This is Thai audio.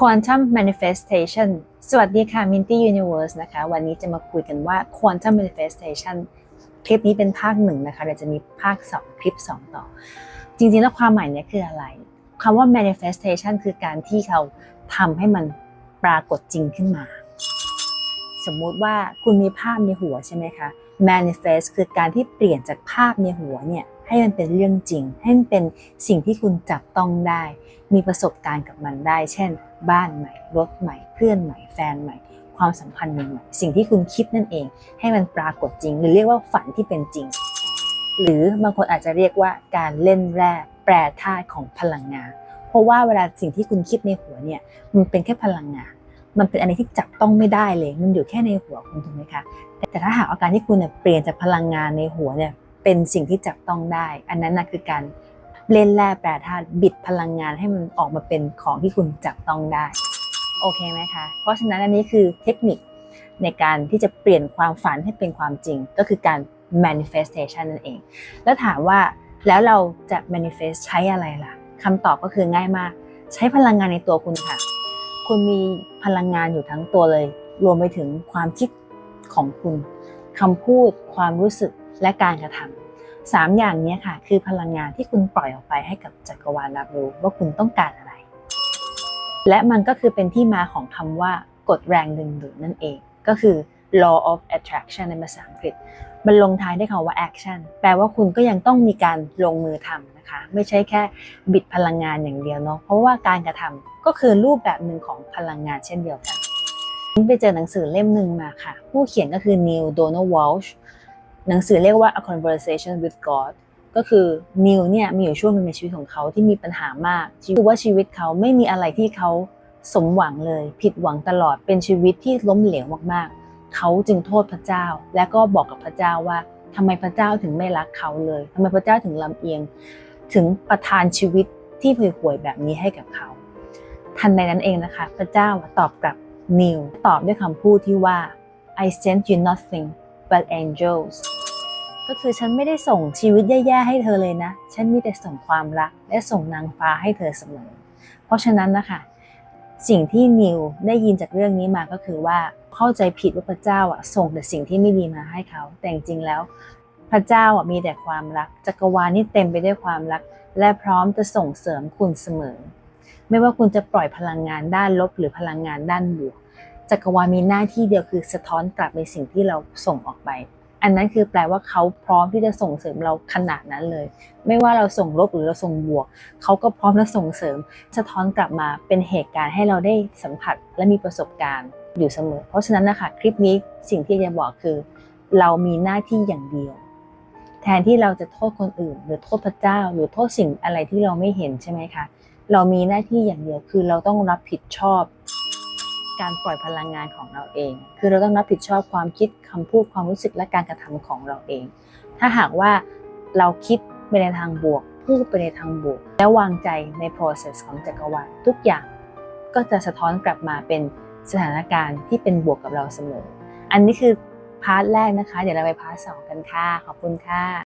Quantum Manifestation สวัสดีค่ะ Minty Universe นะคะ วันนี้จะมาคุยกันว่า Quantum Manifestation คลิปนี้เป็นภาคหนึ่งนะคะเดี๋ยวจะมีภาค 2 คลิป 2 ต่อ จริงๆ แล้วความหมายเนี้ยคืออะไรคำว่า manifestation คือการที่เขาทำให้มันปรากฏจริงขึ้นมา สมมุติว่าคุณมีภาพในหัวใช่ไหมคะ manifest คือการที่เปลี่ยนจากภาพในหัวเนี่ย ให้มันเป็นเรื่องจริง ให้มันเป็นสิ่งที่คุณจับต้องได้ มีประสบการณ์กับมันได้ เช่น บ้านใหม่ รถใหม่ เพื่อนใหม่ แฟนใหม่ ความสัมพันธ์ใหม่สิ่งที่คุณคิดนั่นเอง ให้มันปรากฏจริง หรือเรียกว่าฝันที่เป็นจริง หรือบางคนอาจจะเรียกว่าการเล่นแร่แปรธาตุของพลังงาน เพราะว่าเวลาสิ่งที่คุณคิดในหัวเนี่ย มันเป็นแค่พลังงาน มันเป็นอะไรที่จับต้องไม่ได้เลย มันอยู่แค่ในหัวคุณถูกไหมคะ แต่ถ้าหากอาการที่คุณเปลี่ยนจากพลังงานในหัวเนี่ย เป็นสิ่งที่จับต้องได้ อันนั้นนะคือการเล่นแร่แปรธาตุบิดพลังงานให้มันออกมาเป็นของที่คุณจับต้องได้ โอเคไหมคะ เพราะฉะนั้นอันนี้คือเทคนิคในการที่จะเปลี่ยนความฝันให้เป็นความจริง ก็คือการ manifestation นั่นเอง แล้วถามว่าแล้วเราจะ manifest ใช้อะไรล่ะคำตอบก็คือง่ายมาก ใช้พลังงานในตัวคุณค่ะ คุณมีพลังงานอยู่ทั้งตัวเลย รวมไปถึงความคิดของคุณคำพูด ความรู้สึกและการกระทำ สามอย่างนี้ค่ะ คือพลังงานที่คุณปล่อยออกไปให้กับจักรวาลรับรู้ว่าคุณต้องการอะไร และมันก็คือเป็นที่มาของคำว่ากฎแรงดึงดูดนั่นเอง ก็คือ law of attraction ในภาษาอังกฤษ มันลงท้ายด้วยคำว่า action แปลว่าคุณก็ยังต้องมีการลงมือทำนะคะ ไม่ใช่แค่บิดพลังงานอย่างเดียวเนาะ เพราะว่าการกระทำก็คือรูปแบบหนึ่งของพลังงานเช่นเดียวกันไปเจอหนังสือเล่มหนึ่งมาค่ะ ผู้เขียนก็คือ Neil Donald Walsh หนังสือเรียกว่า A Conversation with God ก็คือนิวเนี่ยมีอยู่ช่วงหนึ่งในชีวิตของเขาที่มีปัญหามากคือว่าชีวิตเขาไม่มีอะไรที่เขาสมหวังเลย ผิดหวังตลอดเป็นชีวิตที่ล้มเหลวมากๆ เขาจึงโทษพระเจ้า และก็บอกกับพระเจ้าว่าทำไมพระเจ้าถึงไม่รักเขาเลยทำไมพระเจ้าถึงลำเอียง ถึงประทานชีวิตที่ห่วยๆแบบนี้ให้กับเขา ทันใดนั้นเองนะคะ พระเจ้าตอบกลับนิวตอบด้วยคำพูดที่ว่า I sent you nothing but angels ก็คือฉันไม่ได้ส่งชีวิตแย่ๆให้เธอเลยนะ ฉันมีแต่ส่งความรัก และส่งนางฟ้าให้เธอเสมอ เพราะฉะนั้นนะคะสิ่งที่นิวได้ยินจากเรื่องนี้มาก็คือว่าเข้าใจผิดว่าพระเจ้าอะส่งแต่สิ่งที่ไม่ดีมาให้เขา แต่จริงๆแล้ว พระเจ้าอะมีแต่ความรักจักรวาลนี่เต็มไปด้วยความรัก และพร้อมจะส่งเสริมคุณเสมอ ไม่ว่าคุณจะปล่อยพลังงานด้านลบหรือพลังงานด้านบวกจักรวาลมีหน้าที่เดียวคือสะท้อนกลับในสิ่งที่เราส่งออกไป อันนั้นคือแปลว่าเขาพร้อมที่จะส่งเสริมเราขนาดนั้นเลย ไม่ว่าเราส่งลบหรือเราส่งบวก เขาก็พร้อมจะส่งเสริม สะท้อนกลับมาเป็นเหตุการณ์ให้เราได้สัมผัสและมีประสบการณ์อยู่เสมอ เพราะฉะนั้นนะคะคลิปนี้สิ่งที่จะบอกคือ เรามีหน้าที่อย่างเดียว แทนที่เราจะโทษคนอื่น หรือโทษพระเจ้า หรือโทษสิ่งอะไรที่เราไม่เห็นใช่ไหมคะเรามีหน้าที่อย่างเดียวคือเราต้องรับผิดชอบ การปล่อยพลังงานของเราเอง คือเราต้องรับผิดชอบความคิดคำพูดความรู้สึกและการกระทำของเราเอง ถ้าหากว่าเราคิดไปในทางบวก พูดไปในทางบวก และวางใจใน process ของจักรวาลทุกอย่างก็จะสะท้อนกลับมาเป็นสถานการณ์ที่เป็นบวกกับเราเสมอ อันนี้คือพาร์ทแรกนะคะ เดี๋ยวเราไปพาร์ทสองกันค่ะ ขอบคุณค่ะ